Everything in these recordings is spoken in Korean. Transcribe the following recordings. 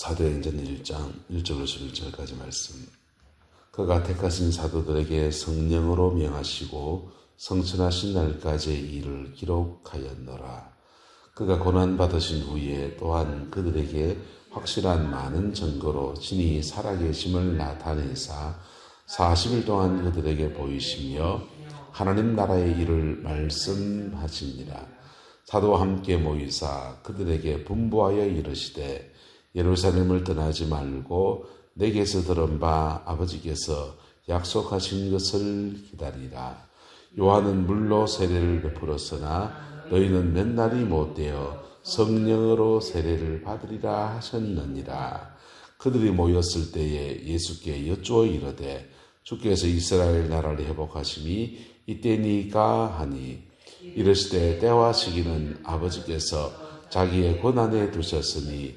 사도행전 1장 1절로 11절까지 말씀. 그가 택하신 사도들에게 성령으로 명하시고 성천하신 날까지의 일을 기록하였노라. 그가 고난받으신 후에 또한 그들에게 확실한 많은 증거로 진히 살아계심을 나타내사 40일 동안 그들에게 보이시며 하나님 나라의 일을 말씀하시니라. 사도와 함께 모이사 그들에게 분부하여 이르시되 예루살렘을 떠나지 말고 내게서 들은 바 아버지께서 약속하신 것을 기다리라. 요한은 물로 세례를 베풀었으나 너희는 몇 날이 못되어 성령으로 세례를 받으리라 하셨느니라. 그들이 모였을 때에 예수께 여쭈어 이르되 주께서 이스라엘 나라를 회복하심이 이때니까 하니 이르시되 때와 시기는 아버지께서 자기의 권한에 두셨으니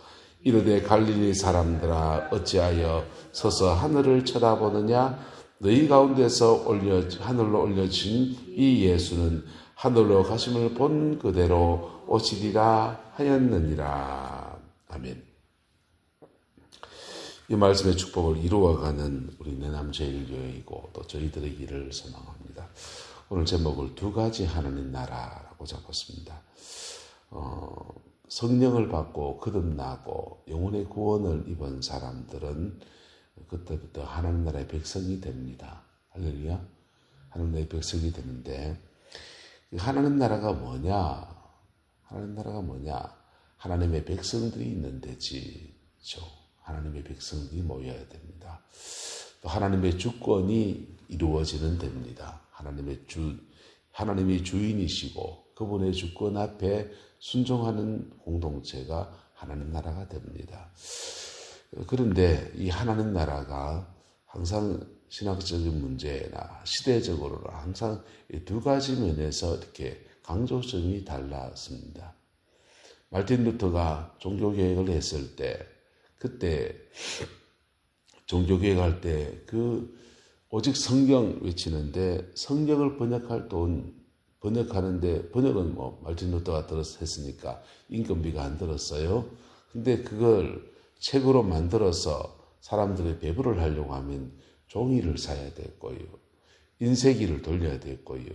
이르되 갈릴리 사람들아 어찌하여 서서 하늘을 쳐다보느냐 너희 가운데서 올려 하늘로 올려진 이 예수는 하늘로 가심을 본 그대로 오시리라 하였느니라 아멘. 이 말씀의 축복을 이루어가는 우리 내남제일교회이고 또 저희들의 길을 소망합니다. 오늘 제목을 두 가지 하나님 나라라고 잡았습니다. 어, 성령을 받고 거듭나고 영혼의 구원을 입은 사람들은 그때부터 하나님 나라의 백성이 됩니다. 할렐루야. 하나님 나라의 백성이 되는데 하나님 나라가 뭐냐? 하나님 나라가 뭐냐? 하나님의 백성들이 있는 데지죠. 하나님의 백성들이 모여야 됩니다. 또 하나님의 주권이 이루어지는 됩니다. 하나님의 주 하나님이 주인이시고 그분의 주권 앞에 순종하는 공동체가 하나님 나라가 됩니다. 그런데 이 하나님 나라가 항상 신학적인 문제나 시대적으로 항상 두 가지 면에서 이렇게 강조점이 달랐습니다. 말틴 루터가 종교개혁을 했을 때, 그때 종교개혁할 때 그 오직 성경 외치는데 성경을 번역할 돈 번역하는데 번역은 뭐 말틴 루터가 들어서 했으니까 인건비가 안 들었어요. 근데 그걸 책으로 만들어서 사람들의 배부를 하려고 하면 종이를 사야 됐고요. 인쇄기를 돌려야 됐고요.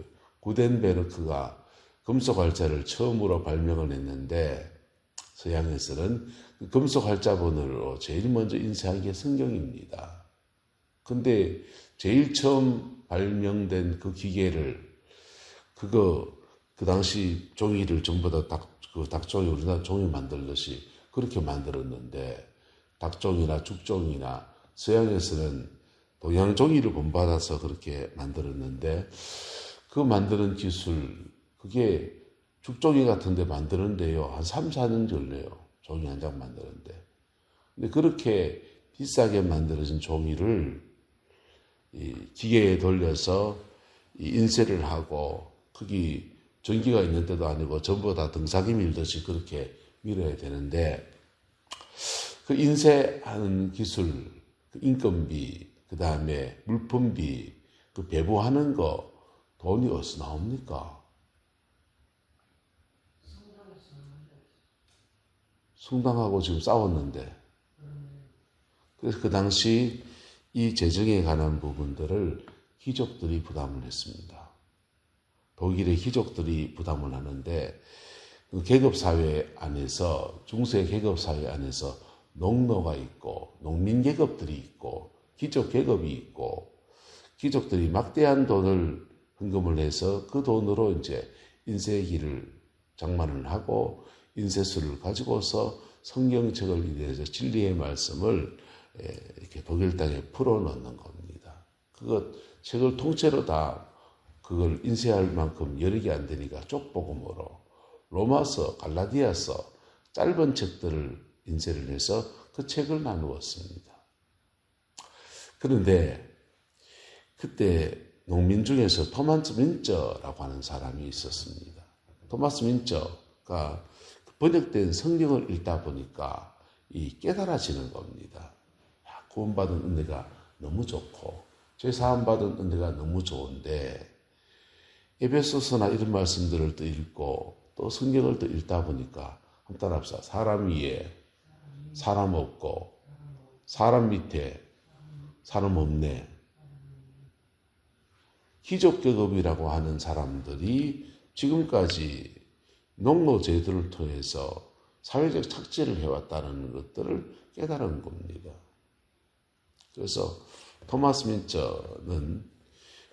구덴베르크가 금속 활자를 처음으로 발명을 했는데 서양에서는 그 금속 활자본으로 제일 먼저 인쇄한 게 성경입니다. 근데 제일 처음 발명된 그 기계를 그거 그 당시 종이를 전부 다 닭, 그 닭종이 우리나라 종이 만들듯이 그렇게 만들었는데 닭종이나 죽종이나 서양에서는 동양 종이를 본받아서 그렇게 만들었는데 그 만드는 기술 그게 죽종이 같은데 만드는데요. 한 3, 4년 걸려요. 종이 한 장 만드는데. 근데 그렇게 비싸게 만들어진 종이를 기계에 돌려서 인쇄를 하고 거기 전기가 있는 데도 아니고 전부 다 등사기 밀듯이 그렇게 밀어야 되는데 그 인쇄하는 기술, 그 인건비, 그 다음에 물품비, 그 배부하는 거 돈이 어디서 나옵니까? 성당하고 지금 싸웠는데 그래서 그 당시 이 재정에 관한 부분들을 귀족들이 부담을 했습니다. 독일의 귀족들이 부담을 하는데 그 계급 사회 안에서 중세 계급 사회 안에서 농노가 있고 농민 계급들이 있고 귀족 계급이 있고 귀족들이 막대한 돈을 헌금을 해서 그 돈으로 이제 인쇄기를 장만을 하고 인쇄술을 가지고서 성경책을 이래서 진리의 말씀을 이렇게 독일 땅에 풀어놓는 겁니다. 그것 책을 통째로 다 그걸 인쇄할 만큼 여력이 안 되니까 쪽복음으로 로마서, 갈라디아서 짧은 책들을 인쇄를 해서 그 책을 나누었습니다. 그런데 그때 농민 중에서 토마스 민저라고 하는 사람이 있었습니다. 토마스 민저가 번역된 성경을 읽다 보니까 이 깨달아지는 겁니다. 야, 구원받은 은혜가 너무 좋고 죄 사함 받은 은혜가 너무 좋은데 에베소서나 이런 말씀들을 또 읽고 또 성경을 또 읽다 보니까 한번 따라합시다. 사람 위에 사람 없고 사람 밑에 사람 없네. 기족계급이라고 하는 사람들이 지금까지 농노제도를 통해서 사회적 착취를 해왔다는 것들을 깨달은 겁니다. 그래서 토마스 민처는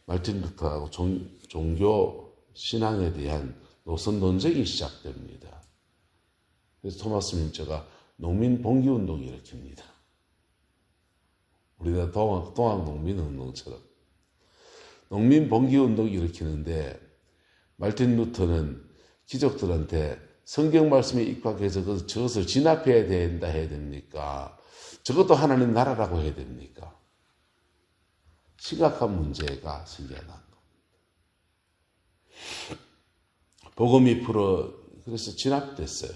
말틴 루터하고 종, 종교 신앙에 대한 노선 논쟁이 시작됩니다. 그래서 토마스 민처가 농민 봉기 운동을 일으킵니다. 우리나라 동학, 동학 농민 운동처럼 농민 봉기 운동을 일으키는데 말틴 루터는 기족들한테 성경 말씀에 입각해서 그 저것을 진압해야 된다 해야 됩니까? 저것도 하나님 나라라고 해야 됩니까? 심각한 문제가 생겨난 겁니다. 복음이 풀어 그래서 진압됐어요.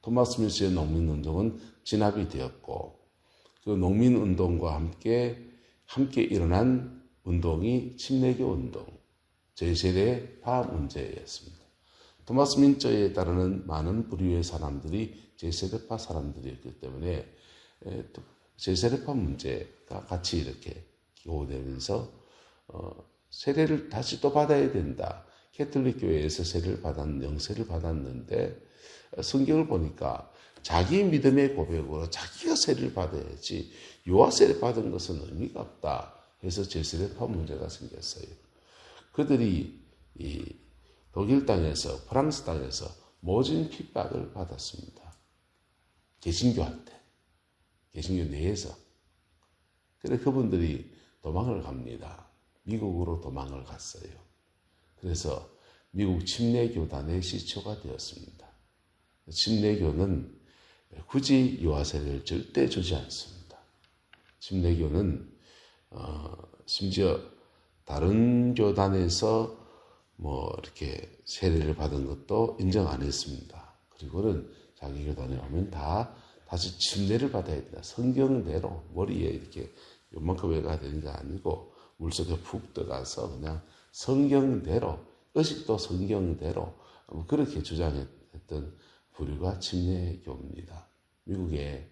토마스 밀스의 농민운동은 진압이 되었고 그 농민운동과 함께 함께 일어난 운동이 침례교 운동, 제세례파 문제였습니다. 토마스 민저에 따르는 많은 부류의 사람들이 제세례파 사람들이었기 때문에 제세례파 문제가 같이 이렇게 기호되면서 어, 세례를 다시 또 받아야 된다. 캐톨릭 교회에서 세례를 받았 영세를 받았는데 성경을 보니까 자기 믿음의 고백으로 자기가 세례를 받아야지 요하 세례 받은 것은 의미가 없다. 해서 제세례파 문제가 생겼어요. 그들이 이 독일 땅에서 프랑스 땅에서 모진 핍박을 받았습니다. 개신교한테 개신교 내에서 그래 그분들이 도망을 갑니다. 미국으로 도망을 갔어요. 그래서 미국 침례교단의 시초가 되었습니다. 침례교는 굳이 유아세를 절대 주지 않습니다. 침례교는 어, 심지어 다른 교단에서 뭐 이렇게 세례를 받은 것도 인정 안 했습니다. 그리고는 자기 교단에 오면 다 다시 침례를 받아야 된다. 성경대로 머리에 이렇게 요만큼 외가 되는 게 아니고 물속에 푹 들어가서 그냥 성경대로 의식도 성경대로 그렇게 주장했던 부류가 침례교입니다. 미국의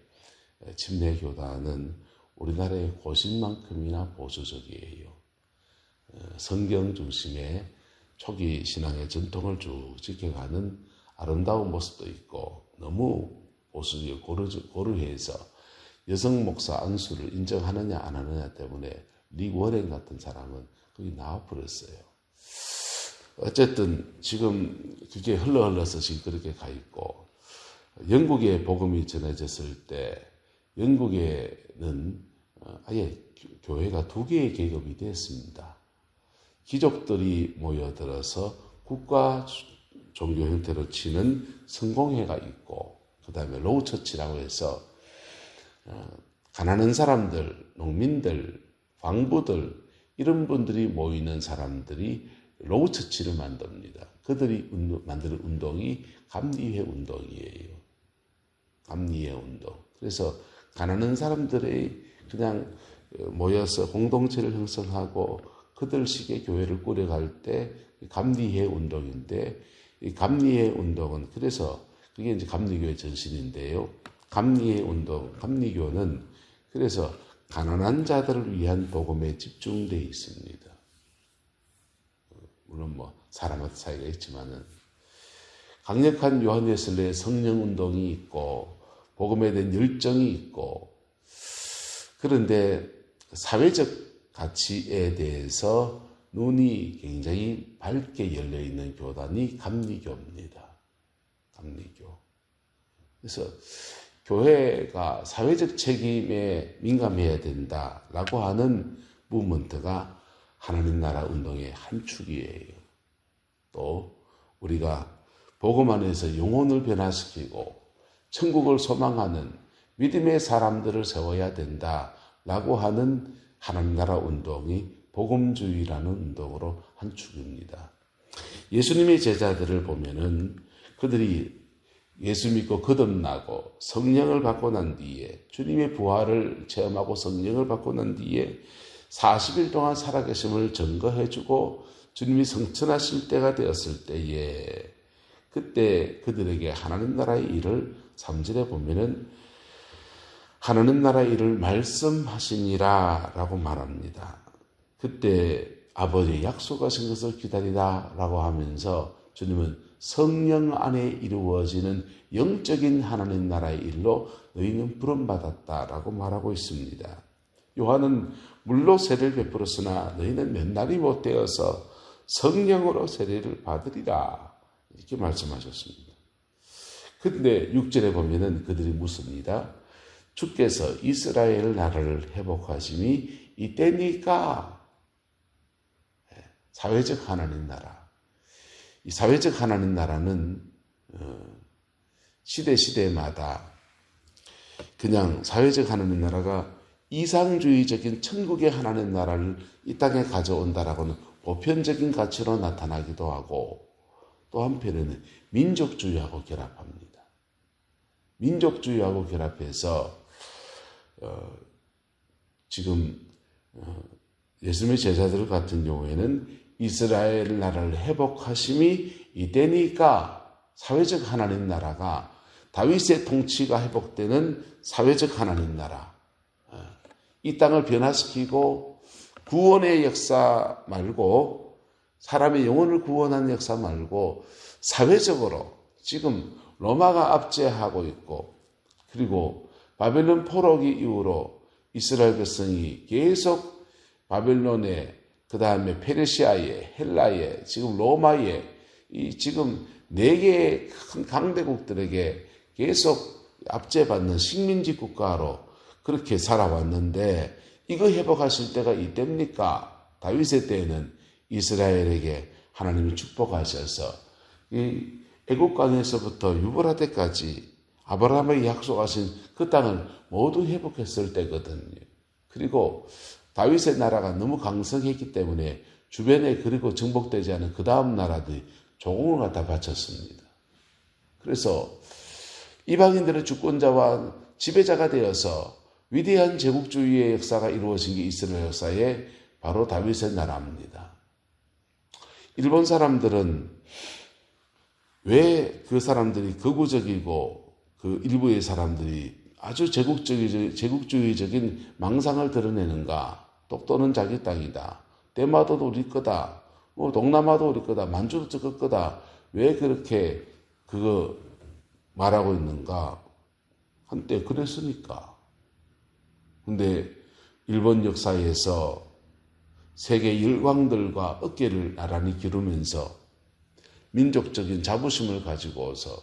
침례교단은 우리나라의 고신만큼이나 보수적이에요. 성경 중심의 초기 신앙의 전통을 쭉 지켜가는 아름다운 모습도 있고 너무 보수적 고르해서 여성 목사 안수를 인정하느냐 안 하느냐 때문에 리 워렌 같은 사람은 거기 나와버렸어요. 어쨌든 지금 그게 흘러 흘러서 지금 그렇게 가 있고 영국에 복음이 전해졌을 때 영국에는 아예 교회가 두 개의 계급이 됐습니다. 귀족들이 모여들어서 국가 종교 형태로 치는 성공회가 있고 그 다음에 로우처치라고 해서 어, 가난한 사람들, 농민들, 광부들 이런 분들이 모이는 사람들이 로우처치를 만듭니다. 그들이 운동, 만드는 운동이 감리회 운동이에요. 감리회 운동. 그래서 가난한 사람들의 그냥 모여서 공동체를 형성하고 그들식의 교회를 꾸려갈 때 감리회 운동인데 이 감리회 운동은 그래서 그게 이제 감리교의 전신인데요. 감리의 운동, 감리교는 그래서 가난한 자들을 위한 복음에 집중되어 있습니다. 물론 뭐 사람마다 차이가 있지만은 강력한 요한 웨슬레의 성령 운동이 있고 복음에 대한 열정이 있고 그런데 사회적 가치에 대해서 눈이 굉장히 밝게 열려 있는 교단이 감리교입니다. 감리교. 그래서 교회가 사회적 책임에 민감해야 된다라고 하는 무먼트가 하나님 나라 운동의 한 축이에요. 또 우리가 복음 안에서 영혼을 변화시키고 천국을 소망하는 믿음의 사람들을 세워야 된다라고 하는 하나님 나라 운동이 복음주의라는 운동으로 한 축입니다. 예수님의 제자들을 보면은 그들이 예수 믿고 거듭나고 성령을 받고 난 뒤에 주님의 부활을 체험하고 성령을 받고 난 뒤에 40일 동안 살아계심을 증거해주고 주님이 성천하실 때가 되었을 때에 그때 그들에게 하나님 나라의 일을 3절에 보면은 하나님 나라의 일을 말씀하시니라 라고 말합니다. 그때 아버지의 약속하신 것을 기다리라 라고 하면서 주님은 성령 안에 이루어지는 영적인 하나님 나라의 일로 너희는 부름받았다라고 말하고 있습니다. 요한은 물로 세례를 베풀었으나 너희는 몇 날이 못 되어서 성령으로 세례를 받으리라 이렇게 말씀하셨습니다. 근데 6절에 보면은 그들이 묻습니다. 주께서 이스라엘 나라를 회복하심이 이때니까 예, 사회적 하나님 나라. 이 사회적 하나님 나라는 어, 시대 시대마다 그냥 사회적 하나님 나라가 이상주의적인 천국의 하나님 나라를 이 땅에 가져온다라고는 보편적인 가치로 나타나기도 하고 또 한편에는 민족주의하고 결합합니다. 민족주의하고 결합해서 어, 지금 어, 예수님의 제자들 같은 경우에는 이스라엘 나라를 회복하심이 이때니까 사회적 하나님 나라가 다윗의 통치가 회복되는 사회적 하나님 나라. 어, 이 땅을 변화시키고 구원의 역사 말고 사람의 영혼을 구원하는 역사 말고 사회적으로 지금 로마가 압제하고 있고 그리고 바벨론 포로기 이후로 이스라엘 백성이 계속 바벨론에 그 다음에 페르시아에 헬라에 지금 로마에 이 지금 네 개의 큰 강대국들에게 계속 압제받는 식민지 국가로 그렇게 살아왔는데 이거 회복하실 때가 이때입니까? 다윗의 때에는 이스라엘에게 하나님이 축복하셔서 이 애국강에서부터 유보라 때까지 아브라함에게 약속하신 그 땅을 모두 회복했을 때거든요. 그리고 다윗의 나라가 너무 강성했기 때문에 주변에 그리고 정복되지 않은 그 다음 나라들이 조공을 갖다 바쳤습니다. 그래서 이방인들의 주권자와 지배자가 되어서 위대한 제국주의의 역사가 이루어진 게 이스라엘 역사에 바로 다윗의 나라입니다. 일본 사람들은 왜 그 사람들이 거구적이고 그 일부의 사람들이 아주 제국주의, 제국주의적인 망상을 드러내는가? 똑도는 자기 땅이다. 대마도도 우리 거다. 뭐 동남아도 우리 거다. 만주도 저거 거다. 왜 그렇게 그거 말하고 있는가? 한때 그랬으니까. 근데 일본 역사에서 세계 일왕들과 어깨를 나란히 기르면서 민족적인 자부심을 가지고서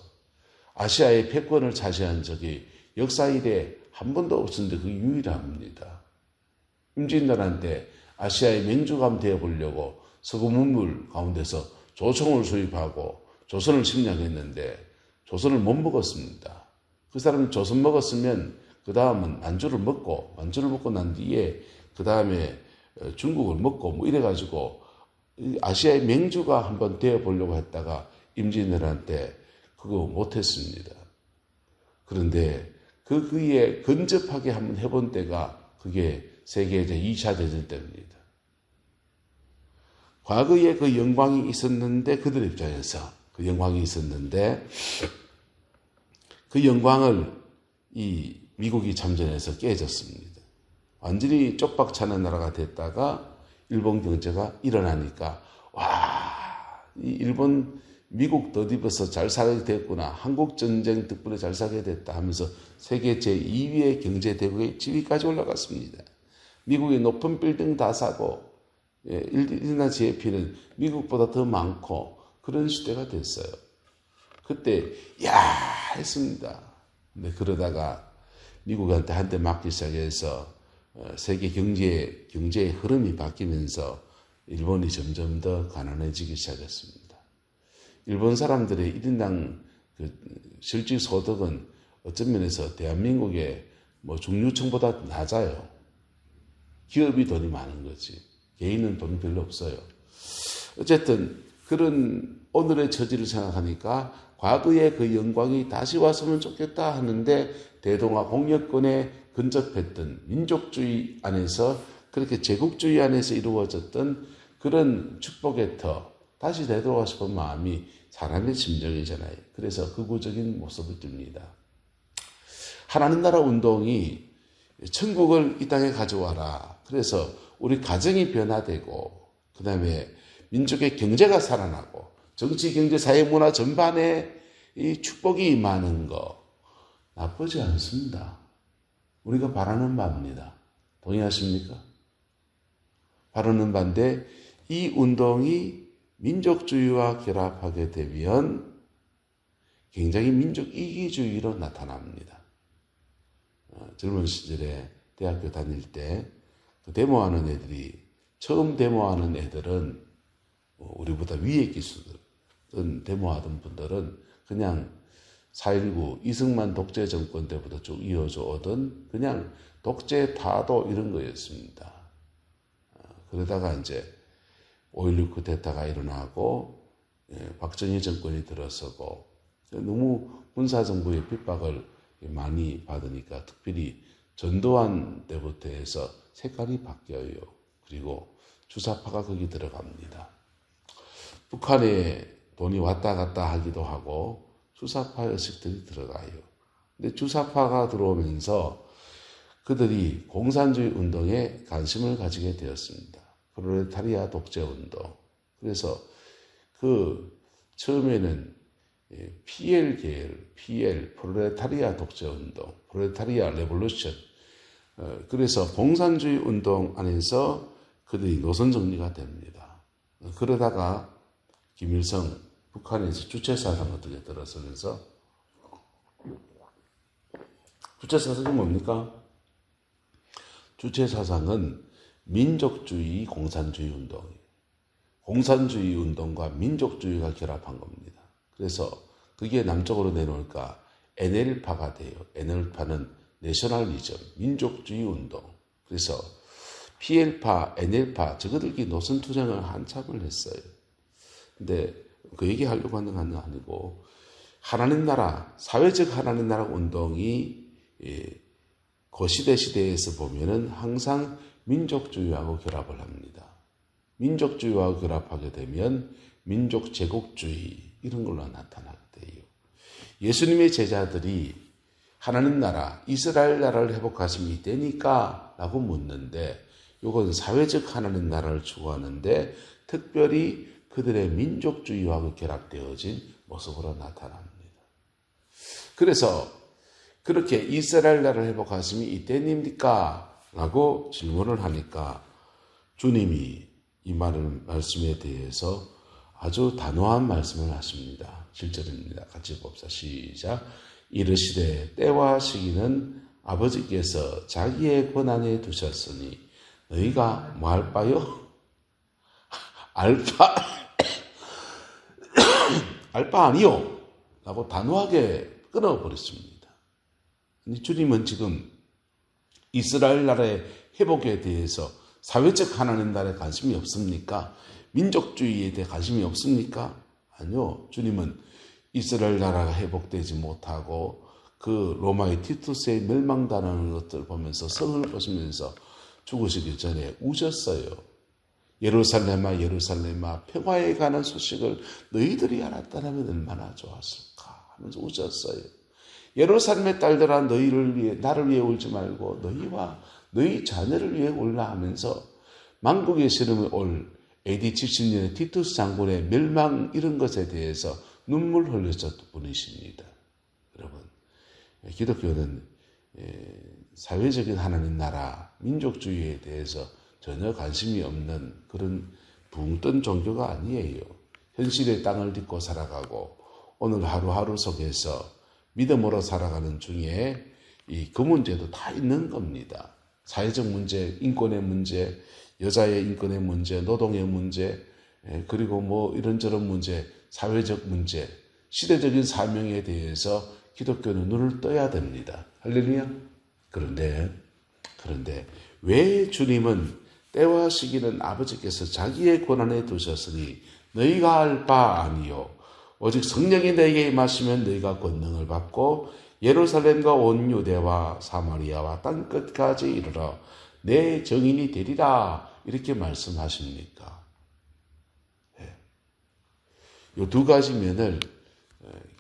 아시아의 패권을 차지한 적이 역사 이래 한 번도 없었는데 그 유일합니다. 때 아시아의 맹주감 되어보려고 서구 문물 가운데서 조총을 수입하고 조선을 침략했는데 조선을 못 먹었습니다. 그 사람이 조선 먹었으면 그 다음은 만주를 먹고 만주를 먹고 난 뒤에 그 다음에 중국을 먹고 뭐 이래가지고 아시아의 맹주가 한번 되어보려고 했다가 임진왜란 때 그거 못했습니다. 그런데 그 그에 근접하게 한번 해본 때가 그게 세계대 2차 대전 때입니다. 과거에 그 영광이 있었는데 그들 입장에서 그 영광이 있었는데 그 영광을 이 미국이 참전해서 깨졌습니다. 완전히 쪽박차는 나라가 됐다가 일본 경제가 일어나니까 와, 이 일본 미국 덧입어서 잘 살게 됐구나. 한국 전쟁 덕분에 잘 살게 됐다 하면서 세계 제2위의 경제 대국의 지위까지 올라갔습니다. 미국의 높은 빌딩 다 사고 예, 일이나 GDP는 미국보다 더 많고 그런 시대가 됐어요. 그때 야 했습니다. 근데 그러다가 미국한테 한테 맞기 시작해서 어, 세계 경제 경제의 흐름이 바뀌면서 일본이 점점 더 가난해지기 시작했습니다. 일본 사람들의 1인당 그 실질 소득은 어떤 면에서 대한민국의 뭐 중류층보다 낮아요. 기업이 돈이 많은 거지. 개인은 돈이 별로 없어요. 어쨌든 그런 오늘의 처지를 생각하니까 과거의 그 영광이 다시 왔으면 좋겠다 하는데 대동아 공여권에 근접했던 민족주의 안에서 그렇게 제국주의 안에서 이루어졌던 그런 축복의 터 다시 되돌아가고 싶은 마음이 사람의 심정이잖아요. 그래서 극우적인 모습을 띱니다. 하나님 나라 운동이 천국을 이 땅에 가져와라. 그래서 우리 가정이 변화되고 그 다음에 민족의 경제가 살아나고 정치, 경제, 사회, 문화 전반에 이 축복이 임하는 거 나쁘지 않습니다. 우리가 바라는 바입니다. 동의하십니까? 바라는 바인데 이 운동이 민족주의와 결합하게 되면 굉장히 민족 이기주의로 나타납니다. 어, 젊은 시절에 대학교 다닐 때그 데모하는 애들이 처음 데모하는 애들은 어, 우리보다 위에 기수들 데모하던 분들은 그냥 4.19 이승만 독재 정권 때부터 쭉 이어져 오던 그냥 독재 타도 이런 거였습니다. 어, 그러다가 이제 5.16 쿠데타가 일어나고 예, 박정희 정권이 들어서고 너무 군사정부의 핍박을 많이 받으니까 특별히 전두환 때부터 해서 색깔이 바뀌어요. 그리고 주사파가 거기 들어갑니다. 북한에 돈이 왔다 갔다 하기도 하고 주사파 의식들이 들어가요. 근데 주사파가 들어오면서 그들이 공산주의 운동에 관심을 가지게 되었습니다. 프로레타리아 독재 운동. 그래서 그 처음에는 PL 계열, PL, 프로레타리아 독재 운동, 프로레타리아 레볼루션. 어, 그래서 공산주의 운동 안에서 그들이 노선 정리가 됩니다. 그러다가 김일성 북한에서 주체 사상 어떻게 들어서면서 주체 사상이 뭡니까? 주체 사상은 민족주의 공산주의 운동이에요. 공산주의 운동과 민족주의가 결합한 겁니다. 그래서 그게 남쪽으로 내놓을까 NL파가 돼요. NL파는 내셔널리즘, 민족주의 운동. 그래서 PL파, NL파, 저거들끼리 노선 투쟁을 한참을 했어요. 근데 그 얘기하려고 하는 건 아니고 하나님 나라, 사회적 하나님 나라 운동이 거시대 시대에서 보면은 항상 민족주의하고 결합을 합니다. 민족주의와 결합하게 되면 민족 제국주의 이런 걸로 나타나게 돼요. 예수님의 제자들이 하나님 나라, 이스라엘 나라를 회복하심이 되니까 라고 묻는데 이건 사회적 하나님 나라를 추구하는데 특별히 그들의 민족주의와 결합되어진 모습으로 나타납니다. 그래서 그렇게 이스라엘 나라를 회복하심이 이때입니까? 라고 질문을 하니까 주님이 이 말을, 말씀에 대해서 아주 단호한 말씀을 하십니다. 7절입니다. 같이 봅시다. 시작. 이르시되 때와 시기는 아버지께서 자기의 권한에 두셨으니 너희가 뭐 할 바요? 알바 알바 아니요 라고 단호하게 끊어버렸습니다. 주님은 지금 이스라엘 나라의 회복에 대해서 사회적 하나님 나라에 관심이 없습니까? 민족주의에 대해 관심이 없습니까? 아니요. 주님은 이스라엘 나라가 회복되지 못하고 그 로마의 티투스의 멸망당하는 것들 보면서 성을 보시면서 죽으시기 전에 우셨어요. 예루살렘아 예루살렘아 평화에 관한 소식을 너희들이 알았다면 얼마나 좋았을까 하면서 우셨어요. 예루살렘의 딸들아 너희를 위해 나를 위해 울지 말고 너희와 너희 자녀를 위해 울라 하면서 만국의 시름에 올 AD 70년의 티투스 장군의 멸망 이런 것에 대해서 눈물 흘렸던 분이십니다. 여러분 기독교는 사회적인 하나님 나라 민족주의에 대해서 전혀 관심이 없는 그런 붕뜬 종교가 아니에요. 현실의 땅을 딛고 살아가고 오늘 하루하루 속에서 믿음으로 살아가는 중에 이 그 문제도 다 있는 겁니다. 사회적 문제, 인권의 문제, 여자의 인권의 문제, 노동의 문제, 예, 그리고 뭐 이런저런 문제, 사회적 문제, 시대적인 사명에 대해서 기독교는 눈을 떠야 됩니다. 할렐루야. 그런데 그런데 왜 주님은 때와 시기는 아버지께서 자기의 권한에 두셨으니 너희가 할 바 아니요 오직 성령이 너희에게 임하시면 너희가 권능을 받고 예루살렘과 온 유대와 사마리아와 땅 끝까지 이르러 내 정인이 되리라 이렇게 말씀하십니까? 이 두 가지 면을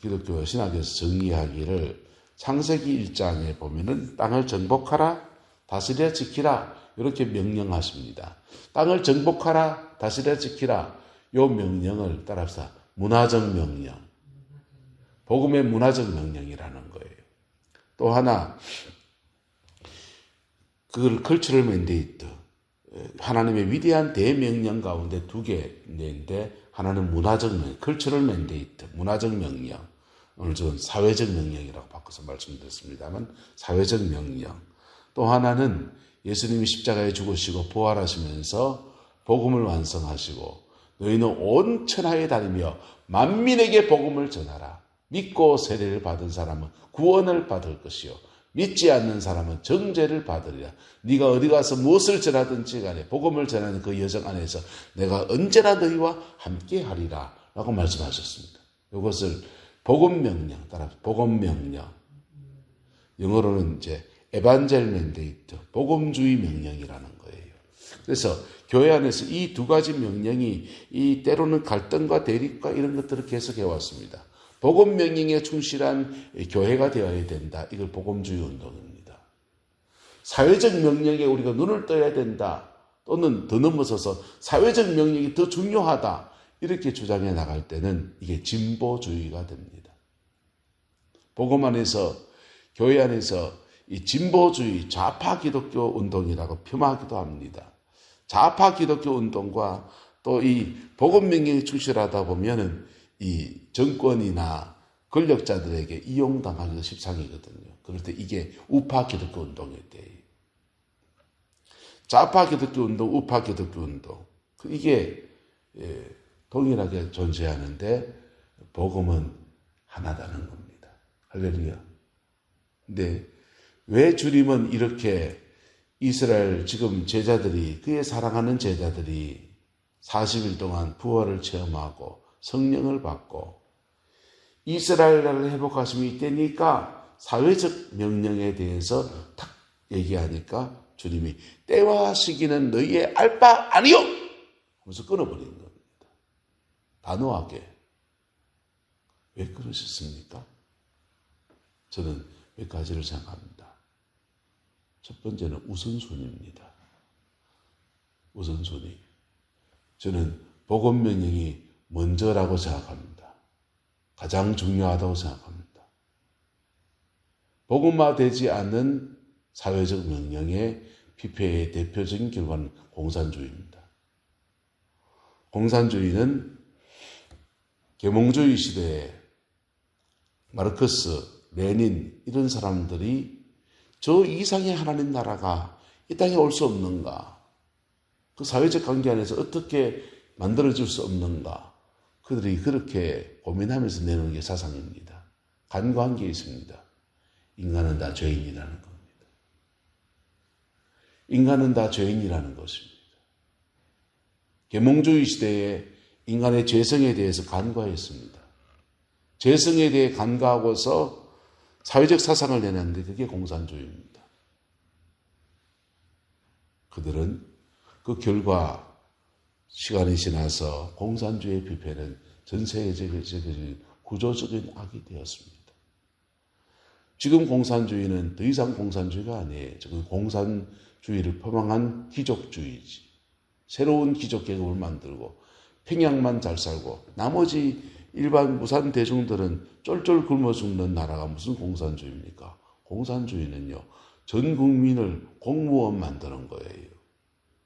기독교 신학에서 정의하기를 창세기 1장에 보면은 땅을 정복하라 다스려 지키라 이렇게 명령하십니다. 땅을 정복하라 다스려 지키라 요 명령을 따라서 문화적 명령 복음의 문화적 명령이라는 거예요. 또 하나 그걸 컬처럴 맨데이트 하나님의 위대한 대명령 가운데 두 개인데 하나는 문화적 명, 컬처럴 맨데이트, 문화적 명령. 오늘 저는 사회적 명령이라고 바꿔서 말씀드렸습니다만 사회적 명령. 또 하나는 예수님이 십자가에 죽으시고 부활하시면서 복음을 완성하시고 너희는 온 천하에 다니며 만민에게 복음을 전하라. 믿고 세례를 받은 사람은 구원을 받을 것이요 믿지 않는 사람은 정죄를 받으리라. 네가 어디 가서 무엇을 전하든지 간에 복음을 전하는 그 여정 안에서 내가 언제나 너희와 함께 하리라. 라고 말씀하셨습니다. 이것을 복음 명령, 따라 복음 명령. 영어로는 이제 에반젤 맨데이트, 복음주의 명령이라는 거예요. 그래서 교회 안에서 이 두 가지 명령이 이 때로는 갈등과 대립과 이런 것들을 계속해 왔습니다. 복음 명령에 충실한 교회가 되어야 된다. 이걸 복음주의 운동입니다. 사회적 명령에 우리가 눈을 떠야 된다. 또는 더 넘어서서 사회적 명령이 더 중요하다. 이렇게 주장해 나갈 때는 이게 진보주의가 됩니다. 복음 안에서 교회 안에서 이 진보주의 좌파 기독교 운동이라고 폄하하기도 합니다. 좌파 기독교 운동과 또 이 복음 명령에 충실하다 보면은 이 정권이나 권력자들에게 이용당하기가 십상이거든요. 그럴 때 이게 우파 기독교 운동일 때예요. 좌파 기독교 운동, 우파 기독교 운동. 그 이게 예, 동일하게 존재하는데 복음은 하나다는 겁니다. 할렐루야. 근데 왜 주님은 이렇게 이스라엘 지금 제자들이 그의 사랑하는 제자들이 40일 동안 부활을 체험하고 성령을 받고 이스라엘 나라를 회복하심이 이때니까 사회적 명령에 대해서 탁 얘기하니까 주님이 때와 시기는 너희의 알바 아니요 하면서 끊어버리는 겁니다. 단호하게. 왜 그러셨습니까? 저는 몇 가지를 생각합니다. 첫 번째는 우선순위입니다. 우선순위. 저는 복음 명령이 먼저라고 생각합니다. 가장 중요하다고 생각합니다. 복음화되지 않는 사회적 명령의 피폐의 대표적인 결과는 공산주의입니다. 공산주의는 계몽주의 시대에 마르크스, 레닌 이런 사람들이 저 이상의 하나님 나라가 이 땅에 올 수 없는가? 그 사회적 관계 안에서 어떻게 만들어질 수 없는가? 그들이 그렇게 고민하면서 내놓은 게 사상입니다. 간과한 게 있습니다. 인간은 다 죄인이라는 겁니다. 인간은 다 죄인이라는 것입니다. 계몽주의 시대에 인간의 죄성에 대해서 간과했습니다. 죄성에 대해 간과하고서 사회적 사상을 내놨는데 그게 공산주의입니다. 그들은 그 결과 시간이 지나서 공산주의 비패는 전 세계적인 구조적인 악이 되었습니다. 지금 공산주의는 더 이상 공산주의가 아니에요. 지금 공산주의를 표방한 귀족주의지. 새로운 귀족 계급을 만들고 평양만 잘 살고 나머지 일반 무산 대중들은 쫄쫄 굶어 죽는 나라가 무슨 공산주의입니까? 공산주의는요, 전 국민을 공무원 만드는 거예요.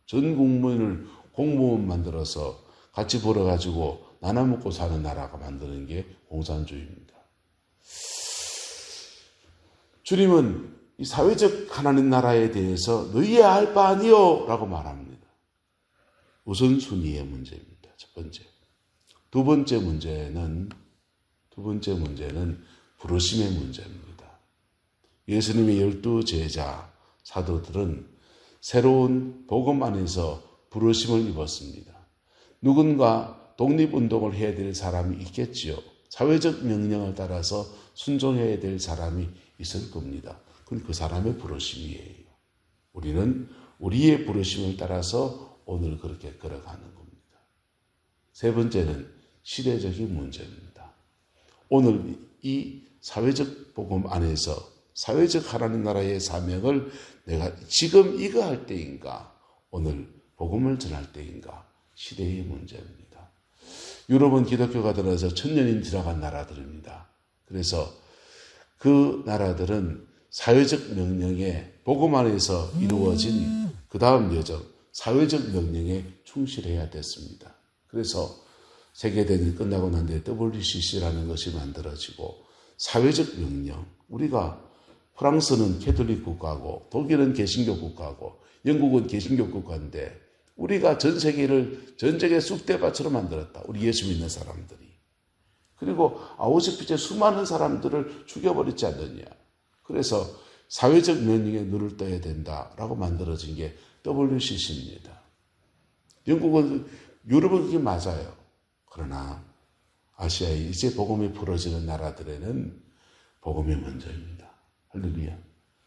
전 국민을 공무원 만들어서 같이 벌어가지고 나눠 먹고 사는 나라가 만드는 게 공산주의입니다. 주님은 이 사회적 하나님 나라에 대해서 너희의 알 바 아니요 라고 말합니다. 우선순위의 문제입니다. 첫 번째. 두 번째 문제는 두 번째 문제는 부르심의 문제입니다. 예수님의 열두 제자 사도들은 새로운 복음 안에서 부르심을 입었습니다. 누군가 독립운동을 해야 될 사람이 있겠지요. 사회적 명령을 따라서 순종해야 될 사람이 있을 겁니다. 그건 그 사람의 부르심이에요. 우리는 우리의 부르심을 따라서 오늘 그렇게 걸어가는 겁니다. 세 번째는 시대적인 문제입니다. 오늘 이 사회적 복음 안에서 사회적 하나님 나라의 사명을 내가 지금 이거 할 때인가 오늘 복음을 전할 때인가 시대의 문제입니다. 유럽은 기독교가 들어서 천년이 지나간 나라들입니다. 그래서 그 나라들은 사회적 명령에 복음 안에서 이루어진 그 다음 여정 사회적 명령에 충실해야 됐습니다. 그래서 세계대전이 끝나고 난 뒤에 WCC라는 것이 만들어지고 사회적 명령 우리가 프랑스는 캐톨릭 국가고 독일은 개신교 국가고 영국은 개신교 국가인데 우리가 전 세계를 전쟁의 쑥대밭으로 만들었다. 우리 예수 믿는 사람들이. 그리고 아우슈피츠에 수많은 사람들을 죽여버리지 않느냐. 그래서 사회적 면역에 눈을 떠야 된다라고 만들어진 게 WCC입니다. 영국은 유럽은 그게 맞아요. 그러나 아시아에 이제 복음이 풀어지는 나라들에는 복음이 먼저입니다. 할렐루야.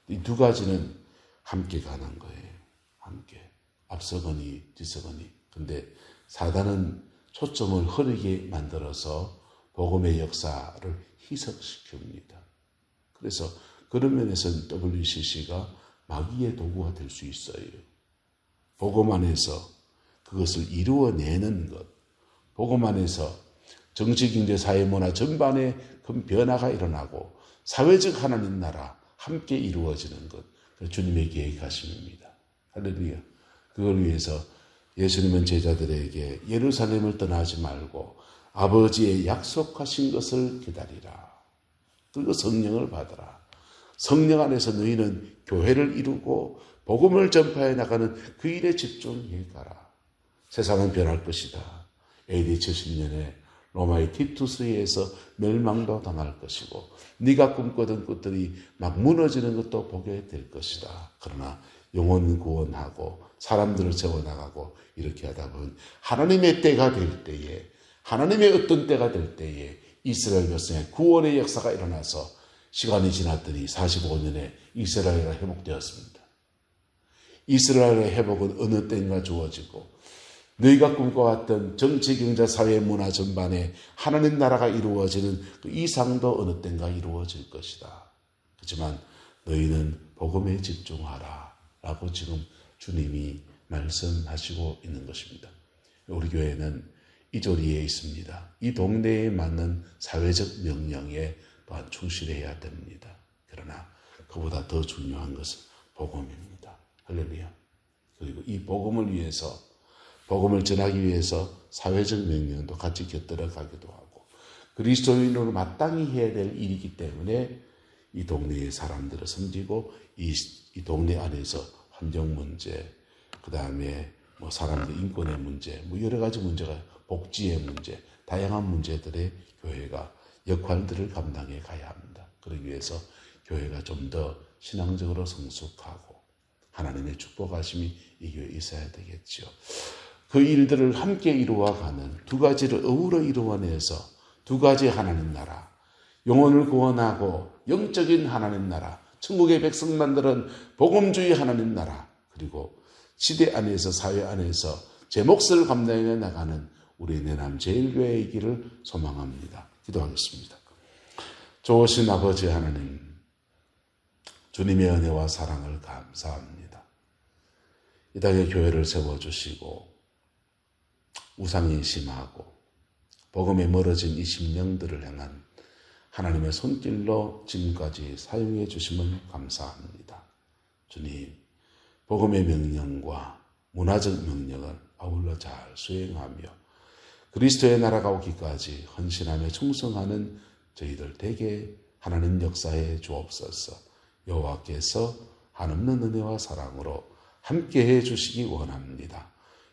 이 두 가지는 함께 가는 거예요. 함께. 앞서거니 뒤서거니. 근데 사단은 초점을 흐리게 만들어서 복음의 역사를 희석시킵니다. 그래서 그런 면에서는 WCC가 마귀의 도구가 될 수 있어요. 복음 안에서 그것을 이루어내는 것, 안에서 정치, 경제, 사회, 문화 전반에 큰 변화가 일어나고 사회적 하나님 나라 함께 이루어지는 것, 주님의 계획하심입니다. 할렐루야. 그걸 위해서 예수님은 제자들에게 예루살렘을 떠나지 말고 아버지의 약속하신 것을 기다리라. 그리고 성령을 받아라. 성령 안에서 너희는 교회를 이루고 복음을 전파해 나가는 그 일에 집중해 가라. 세상은 변할 것이다. AD 70년에 로마의 티투스에 의해서 멸망도 당할 것이고 네가 꿈꾸던 것들이 막 무너지는 것도 보게 될 것이다. 그러나 영혼 구원하고 사람들을 세워나가고 이렇게 하다 보면 하나님의 때가 될 때에 하나님의 어떤 때가 될 때에 이스라엘 백성의 구원의 역사가 일어나서 시간이 지났더니 45년에 이스라엘가 회복되었습니다. 이스라엘의 회복은 어느 때인가 주어지고 너희가 꿈꿔왔던 정치, 경제, 사회, 문화 전반에 하나님 나라가 이루어지는 그 이상도 어느 때인가 이루어질 것이다. 하지만 너희는 복음에 집중하라. 라고 지금 주님이 말씀하시고 있는 것입니다. 우리 교회는 이 조리에 있습니다. 이 동네에 맞는 사회적 명령에 또한 충실해야 됩니다. 그러나 그보다 더 중요한 것은 복음입니다. 할렐루야. 그리고 이 복음을 위해서 복음을 전하기 위해서 사회적 명령도 같이 곁들여 가기도 하고 그리스도인으로 마땅히 해야 될 일이기 때문에 이 동네의 사람들을 섬기고 이, 이 동네 안에서 환경 문제, 그 다음에 뭐 사람들 인권의 문제, 뭐 여러 가지 문제가 복지의 문제, 다양한 문제들의 교회가 역할들을 감당해 가야 합니다. 그러기 위해서 교회가 좀 더 신앙적으로 성숙하고 하나님의 축복하심이 이 교회에 있어야 되겠죠. 그 일들을 함께 이루어가는 두 가지를 어우러 이루어내서 두 가지 하나님 나라, 영혼을 구원하고 영적인 하나님 나라, 천국의 백성만들은 복음주의 하나님 나라, 그리고 시대 안에서 사회 안에서 제 몫을 감당해 나가는 우리 내남 제일교회의 길을 소망합니다. 기도하겠습니다. 좋으신 아버지 하나님, 주님의 은혜와 사랑을 감사합니다. 이 땅에 교회를 세워주시고, 우상이 심하고, 복음에 멀어진 이 심령들을 향한 하나님의 손길로 지금까지 사용해 주심을 감사합니다. 주님, 복음의 명령과 문화적 명령을 아울러 잘 수행하며 그리스도의 나라가 오기까지 헌신하며 충성하는 저희들 대개 하나님 역사에 주옵소서 여호와께서 한없는 은혜와 사랑으로 함께해 주시기 원합니다.